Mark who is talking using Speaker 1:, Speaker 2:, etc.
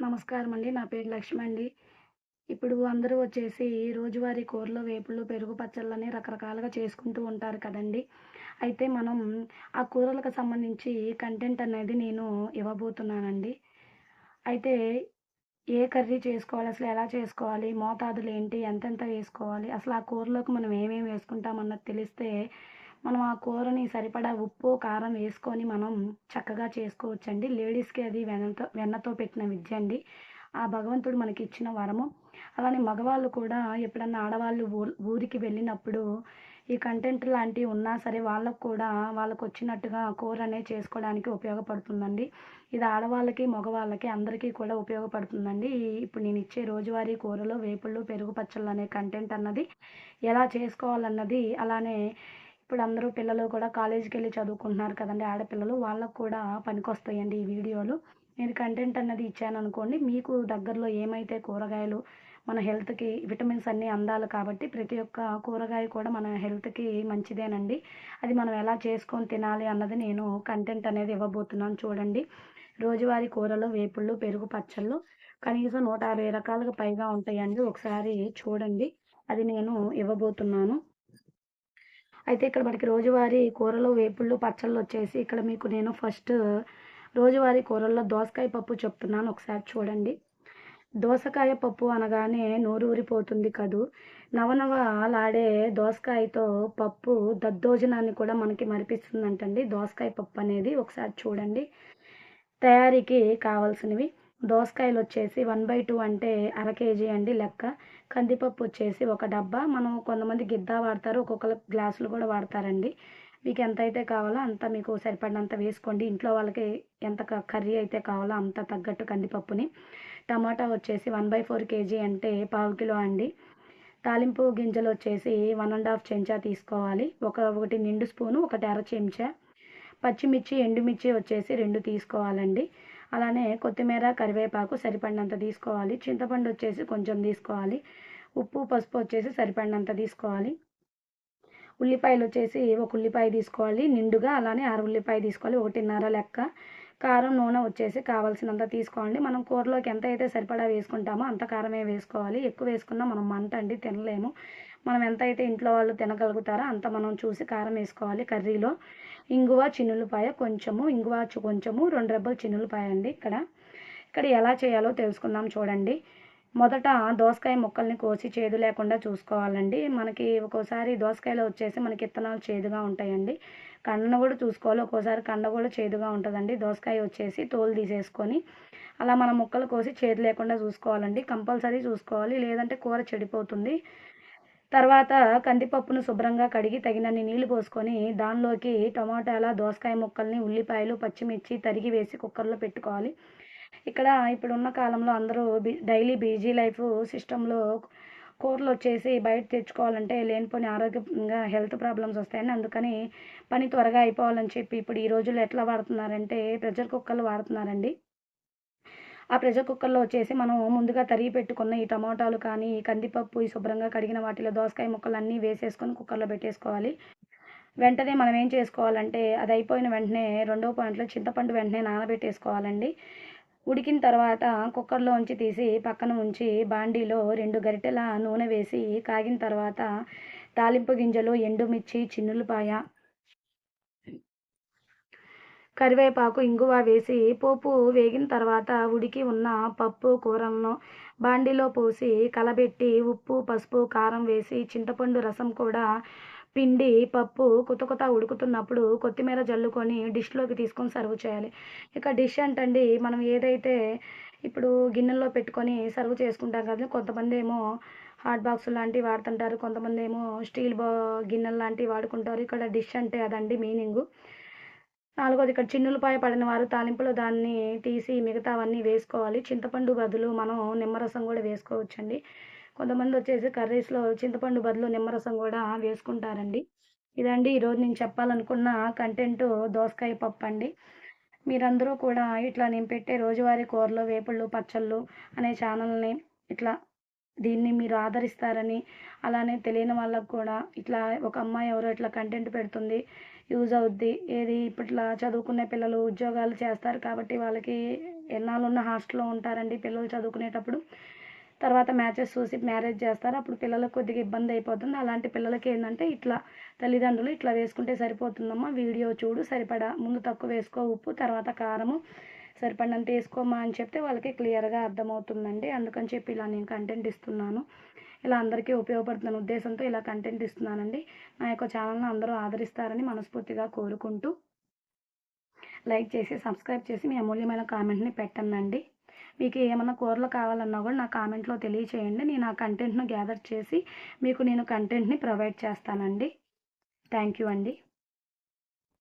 Speaker 1: నమస్కారం అండి నా పేరు లక్ష్మి అండి ఇప్పుడు అందరూ వచ్చేసి రోజువారీ కూరలు వేపుళ్ళు పెరుగు పచ్చళ్ళని రకరకాలుగా చేసుకుంటూ ఉంటారు కదండి. అయితే మనం ఆ కూరలకు సంబంధించి కంటెంట్ అనేది నేను ఇవ్వబోతున్నానండి. అయితే ఏ కర్రీ చేసుకోవాలి అసలు ఎలా చేసుకోవాలి మోతాదులు ఏంటి ఎంతెంత వేసుకోవాలి అసలు ఆ కూరలోకి మనం ఏమేమి వేసుకుంటాం అన్నది తెలిస్తే మనం ఆ కూరని సరిపడా ఉప్పు కారం వేసుకొని మనం చక్కగా చేసుకోవచ్చండి. లేడీస్కి అది వెన్నతో వెన్నతో పెట్టిన విద్య అండి. ఆ భగవంతుడు మనకి ఇచ్చిన వరము. అలానే మగవాళ్ళు కూడా ఎప్పుడన్నా ఆడవాళ్ళు ఊ ఊరికి వెళ్ళినప్పుడు ఈ కంటెంట్ లాంటివి ఉన్నా సరే వాళ్ళకు కూడా వాళ్ళకు వచ్చినట్టుగా కూర అనేది చేసుకోవడానికి ఉపయోగపడుతుందండి. ఇది ఆడవాళ్ళకి మగవాళ్ళకి అందరికీ కూడా ఉపయోగపడుతుందండి. ఇప్పుడు నేను ఇచ్చే రోజువారీ కూరలు వేపుళ్ళు పెరుగు పచ్చళ్ళు అనే కంటెంట్ అన్నది ఎలా చేసుకోవాలన్నది అలానే ఇప్పుడు అందరూ పిల్లలు కూడా కాలేజీకి వెళ్ళి చదువుకుంటున్నారు కదండి ఆడపిల్లలు వాళ్ళకు కూడా పనికొస్తాయండి ఈ వీడియోలు. నేను కంటెంట్ అన్నది ఇచ్చాను అనుకోండి మీకు దగ్గరలో ఏమైతే కూరగాయలు మన హెల్త్కి విటమిన్స్ అన్నీ అందాలి కాబట్టి ప్రతి ఒక్క కూరగాయ కూడా మన హెల్త్కి మంచిదేనండి. అది మనం ఎలా చేసుకొని తినాలి అన్నది నేను కంటెంట్ అనేది ఇవ్వబోతున్నాను చూడండి. రోజువారీ కూరలు వేపుళ్ళు పెరుగు పచ్చళ్ళు కనీసం నూట అరవై రకాలుగా పైగా ఉంటాయండి. ఒకసారి చూడండి అది నేను ఇవ్వబోతున్నాను. అయితే ఇక్కడ మనకి రోజువారీ కూరలు వేపుళ్ళు పచ్చళ్ళు వచ్చేసి ఇక్కడ మీకు నేను ఫస్ట్ రోజువారీ కూరల్లో దోసకాయ పప్పు చెప్తున్నాను. ఒకసారి చూడండి. దోసకాయ పప్పు అనగానే నోరు ఊరిపోతుంది కదూ. నవనవలాడే దోసకాయతో పప్పు దద్దోజనాన్ని కూడా మనకి మరిపిస్తుందంటండి. దోసకాయ పప్పు అనేది ఒకసారి చూడండి. తయారీకి కావాల్సినవి. దోసకాయలు వచ్చేసి వన్ బై టూ అంటే అర కేజీ అండి లెక్క. కందిపప్పు వచ్చేసి ఒక డబ్బా. మనం కొంతమంది గిద్ద వాడతారు ఒక్కొక్కరు గ్లాసులు కూడా వాడతారండి. మీకు ఎంత అయితే కావాలో అంత మీకు సరిపడినంత వేసుకోండి. ఇంట్లో వాళ్ళకి ఎంత క- కర్రీ అయితే కావాలో అంత తగ్గట్టు కందిపప్పుని. టమాటా వచ్చేసి వన్ బై ఫోర్ కేజీ అంటే పావు కిలో అండి. తాలింపు గింజలు వచ్చేసి వన్ అండ్ హాఫ్ చెంచా తీసుకోవాలి. ఒక ఒకటి నిండు స్పూను ఒకటి అర చెంచా. పచ్చిమిర్చి ఎండుమిర్చి వచ్చేసి రెండు తీసుకోవాలండి. అలానే కొత్తిమీర కరివేపాకు సరిపడినంత తీసుకోవాలి. చింతపండు వచ్చేసి కొంచెం తీసుకోవాలి. ఉప్పు పసుపు వచ్చేసి సరిపడినంత తీసుకోవాలి. ఉల్లిపాయలు వచ్చేసి ఒక ఉల్లిపాయ తీసుకోవాలి. నిండుగా అలానే అర ఉల్లిపాయ తీసుకోవాలి. ఒకటిన్నర లెక్క. కారం నూనె వచ్చేసి కావాల్సినంత తీసుకోండి. మనం కూరలోకి ఎంత అయితే సరిపడా వేసుకుంటామో అంత కారమే వేసుకోవాలి. ఎక్కువ వేసుకున్నా మనం మంట అండి తినలేము. మనం ఎంత అయితే ఇంట్లో వాళ్ళు తినగలుగుతారో అంత మనం చూసి కారం వేసుకోవాలి కర్రీలో. ఇంగువ చిన్నులపాయ కొంచెము ఇంగువ కొంచెము రెండు రెబ్బలు చిన్నులపాయ అండి ఇక్కడ. ఇక్కడ ఎలా చేయాలో తెలుసుకుందాం చూడండి. మొదట దోసకాయ ముక్కల్ని కోసి చేదు లేకుండా చూసుకోవాలండి. మనకి ఒక్కోసారి దోసకాయలో వచ్చేసి మనకి ఇత్తనాలు చేదుగా ఉంటాయండి. కండను కూడా చూసుకోవాలి. ఒక్కోసారి కండ కూడా చేదుగా ఉంటుందండి. దోసకాయ వచ్చేసి తోలు తీసేసుకొని అలా మనం ముక్కలు కోసి చేదు లేకుండా చూసుకోవాలండి. కంపల్సరీ చూసుకోవాలి. లేదంటే కూర చెడిపోతుంది. తర్వాత కందిపప్పును శుభ్రంగా కడిగి తగినన్ని నీళ్ళు పోసుకొని దానిలోకి టమాటాల దోసకాయ ముక్కల్ని ఉల్లిపాయలు పచ్చిమిర్చి తరిగి వేసి కుక్కర్లో పెట్టుకోవాలి. ఇక్కడ ఇప్పుడున్న కాలంలో అందరూ డైలీ బీజీ లైఫ్ సిస్టంలో కూరలు వచ్చేసి బయట తెచ్చుకోవాలంటే లేనిపోని ఆరోగ్యంగా హెల్త్ ప్రాబ్లమ్స్ వస్తాయని అందుకని పని త్వరగా అయిపోవాలని చెప్పి ఇప్పుడు ఈ రోజుల్లో ఎట్లా వాడుతున్నారంటే ప్రెషర్ కుక్కర్లు వాడుతున్నారండి. ఆ ప్రెషర్ కుక్కర్లో వచ్చేసి మనం ముందుగా తరిగి పెట్టుకున్న ఈ టమాటాలు కానీ ఈ కందిపప్పు ఈ శుభ్రంగా కడిగిన వాటిలో దోసకాయ ముక్కలు అన్నీ వేసేసుకొని కుక్కర్లో పెట్టేసుకోవాలి. వెంటనే మనం ఏం చేసుకోవాలంటే అది అయిపోయిన వెంటనే రెండో పాయింట్లో చింతపండు వెంటనే నానబెట్టేసుకోవాలండి. ఉడికిన తర్వాత కుక్కర్లో ఉంచి తీసి పక్కన ఉంచి బాండీలో రెండు గరిటెల నూనె వేసి కాగిన తర్వాత తాలింపు గింజలు ఎండుమిర్చి చిన్నులపాయ కరివేపాకు ఇంగువ వేసి పోపు వేగిన తర్వాత ఉడికి ఉన్న పప్పు కూరలను బాండీలో పోసి కలబెట్టి ఉప్పు పసుపు కారం వేసి చింతపండు రసం కూడా పిండి పప్పు కొత్త కొత్త ఉడుకుతున్నప్పుడు కొత్తిమీర జల్లుకొని డిష్లోకి తీసుకొని సర్వ్ చేయాలి. ఇక డిష్ అంటండి మనం ఏదైతే ఇప్పుడు గిన్నెల్లో పెట్టుకొని సర్వ్ చేసుకుంటాం కదా కొంతమంది ఏమో హాట్ బాక్స్ లాంటివి వాడుతుంటారు కొంతమంది ఏమో స్టీల్ బా గిన్నెలు లాంటివి వాడుకుంటారు. ఇక్కడ డిష్ అంటే అదండి మీనింగు. నాలుగోది ఇక్కడ చిన్నులపాయ పడిన వారు తాలింపులో దాన్ని తీసి మిగతావన్నీ వేసుకోవాలి. చింతపండు బదులు మనం నిమ్మరసం కూడా వేసుకోవచ్చండి. కొంతమంది వచ్చేసి కర్రీస్లో చింతపండు బదులు నిమ్మరసం కూడా వేసుకుంటారండి. ఇదండి ఈరోజు నేను చెప్పాలనుకున్న కంటెంట్ దోసకాయ పప్పు అండి. మీరందరూ కూడా ఇట్లా నేను పెట్టే రోజువారీ కూరలు వేపుళ్ళు పచ్చళ్ళు అనే ఛానల్ని ఇట్లా దీన్ని మీరు ఆదరిస్తారని అలానే తెలియని వాళ్ళకు కూడా ఇట్లా ఒక అమ్మాయి ఎవరో ఇట్లా కంటెంట్ పెడుతుంది యూజ్ అవుద్ది ఏది ఇప్పట్లో చదువుకునే పిల్లలు ఉద్యోగాలు చేస్తారు కాబట్టి వాళ్ళకి ఎన్నాళ్ళు ఉన్న హాస్టల్లో ఉంటారండి పిల్లలు చదువుకునేటప్పుడు. తర్వాత మ్యాచెస్ చూసి మ్యారేజ్ చేస్తారు. అప్పుడు పిల్లలకు కొద్దిగా ఇబ్బంది అయిపోతుంది. అలాంటి పిల్లలకి ఏంటంటే ఇట్లా తల్లిదండ్రులు ఇట్లా వేసుకుంటే సరిపోతుందమ్మా వీడియో చూడు సరిపడా ముందు తక్కువ వేసుకో ఉప్పు తర్వాత కారము సరిపడినంత వేసుకోమా అని చెప్తే వాళ్ళకి క్లియర్గా అర్థమవుతుందండి. అందుకని చెప్పి ఇలా నేను కంటెంట్ ఇస్తున్నాను. ఇలా అందరికీ ఉపయోగపడుతున్న ఉద్దేశంతో ఇలా కంటెంట్ ఇస్తున్నానండి. నా యొక్క ఛానల్ని అందరూ ఆదరిస్తారని మనస్ఫూర్తిగా కోరుకుంటూ లైక్ చేసి సబ్స్క్రైబ్ చేసి మీ అమూల్యమైన కామెంట్ని పెట్టండి మీకు ఏమైనా కూరలు కావాలన్నా కూడా నా కామెంట్లో తెలియచేయండి. నేను ఆ కంటెంట్ను గ్యాదర్ చేసి మీకు నేను కంటెంట్ని ప్రొవైడ్ చేస్తానండి. థ్యాంక్ యూ అండి.